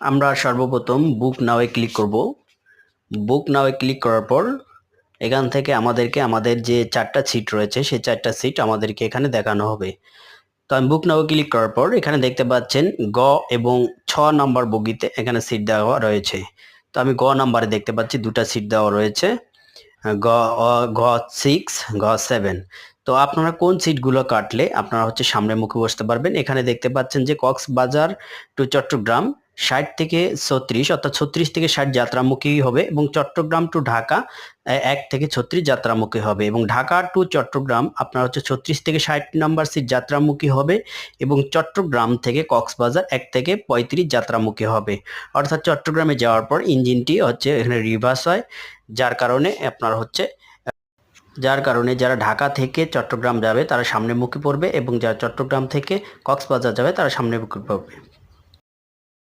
আমরা সর্বপ্রথম বুক নাওয়ে ক্লিক করব। বুক নাওয়ে ক্লিক করার পর এখান থেকে আমাদেরকে আমাদের যে চারটা সিট রয়েছে, সেই চারটা সিট আমাদেরকে এখানে দেখানো হবে। তো আমি বুক নাও ক্লিক করার পর এখানে দেখতে পাচ্ছেন গ এবং ছ নম্বর বগিতে এখানে সিট দেওয়া রয়েছে। তো আমি গ নাম্বারে দেখতে পাচ্ছি, দুটা সিট দেওয়া রয়েছে। গ ঘ সিক্স ঘ সেভেন তো আপনারা কোন সিটগুলো কাটলে আপনারা হচ্ছে সামনে মুখে বসতে পারবেন। এখানে দেখতে পাচ্ছেন যে কক্সবাজার টু চট্টগ্রাম ষাট থেকে ছত্রিশ, অর্থাৎ ছত্রিশ থেকে ষাট যাত্রামুখী হবে এবং চট্টগ্রাম টু ঢাকা এক থেকে ছত্রিশ যাত্রামুখী হবে এবং ঢাকা টু চট্টগ্রাম আপনার হচ্ছে ছত্রিশ থেকে ষাট নাম্বার সিট যাত্রামুখী হবে এবং চট্টগ্রাম থেকে কক্সবাজার এক থেকে পঁয়ত্রিশ যাত্রামুখী হবে। অর্থাৎ চট্টগ্রামে যাওয়ার পর ইঞ্জিনটি হচ্ছে এখানে রিভার্স হয়, যার কারণে আপনার হচ্ছে, যার কারণে যারা ঢাকা থেকে চট্টগ্রাম যাবে তারা সামনে মুখে পড়বে এবং যারা চট্টগ্রাম থেকে কক্সবাজার যাবে তারা সামনে মুখে পড়বে।